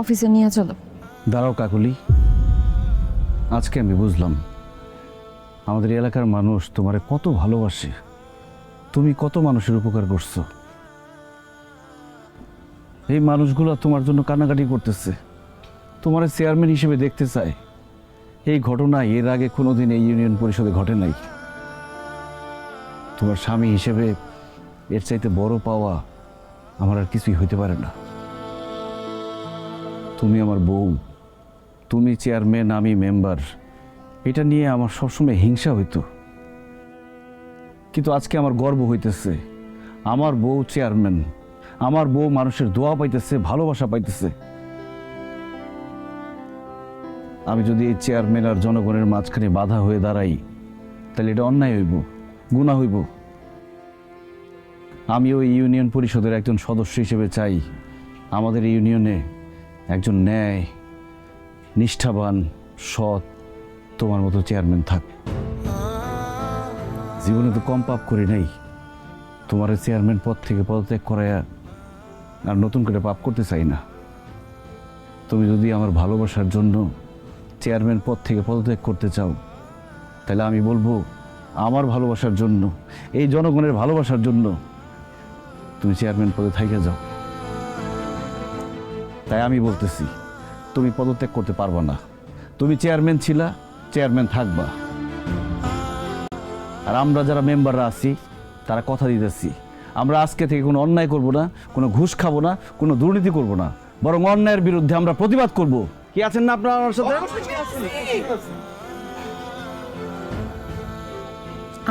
অফিসে নিয়ে চলো। দাঁড়াও কাকুলি। আজকে আমি বুঝলাম, আমাদের এলাকার মানুষ তোমারে কত ভালোবাসে। তুমি কত মানুষের উপকার করছ। এই মানুষগুলো তোমার জন্য কান্নাকাটি করতেছে। তোমার চেয়ারম্যান হিসেবে দেখতে চায়। এই ঘটনা এর আগে কোনোদিন এই ইউনিয়ন পরিষদে ঘটে নাই। তোমার স্বামী হিসেবে এর চাইতে বড় পাওয়া আমার আর কিছুই হইতে পারে না। তুমি আমার বউ। তুমি চেয়ারম্যান, আমি মেম্বার। এটা নিয়ে আমার সবসময় হিংসা হইতো। কিন্তু আজকে আমার গর্ব হইতেছে। আমার বউ চেয়ারম্যান। আমার বউ মানুষের দোয়া পাইতেছে, ভালোবাসা পাইতেছে। আমি যদি এই চেয়ারম্যান আর জনগণের মাঝখানে বাধা হয়ে দাঁড়াই, তাহলে এটা অন্যায় হইব গুণা হইব। আমি ওই ইউনিয়ন পরিষদের একজন সদস্য হিসেবে চাই। আমাদের ইউনিয়নে একজন ন্যায়, নিষ্ঠাবান, সৎ, তোমার মতো চেয়ারম্যান থাক। জীবনে তো কম পাপ করি নাই। তোমার চেয়ারম্যান পদ থেকে পদত্যাগ করায়া আর নতুন করে পাপ করতে চাই না। তুমি যদি আমার ভালোবাসার জন্য চেয়ারম্যান পদ থেকে পদত্যাগ করতে চাও, তাহলে আমি বলব, আমার ভালোবাসার জন্য, এই জনগণের ভালোবাসার জন্য তুমি চেয়ারম্যান পদে থাইকে যাও। তাই আমি বলতেছি, তুমি পদত্যাগ করতে পারবা না। তুমি চেয়ারম্যান ছিলা, চেয়ারম্যান থাকবা। আর আমরা যারা মেম্বাররা আছি, তারা কথা দিতেছি, আমরা আজকে থেকে কোনো অন্যায় করব না, কোনো ঘুষ খাব না, কোনো দুর্নীতি করব না, বরং অন্যায়ের বিরুদ্ধে আমরা প্রতিবাদ করব। কি আছেন না আপনারা আমার সাথে?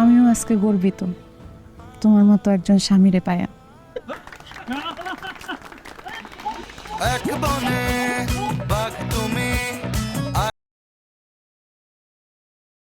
আমিও আজকে গর্বিত। তোমার মতো একজন স্বামীরে পায়া এক বনে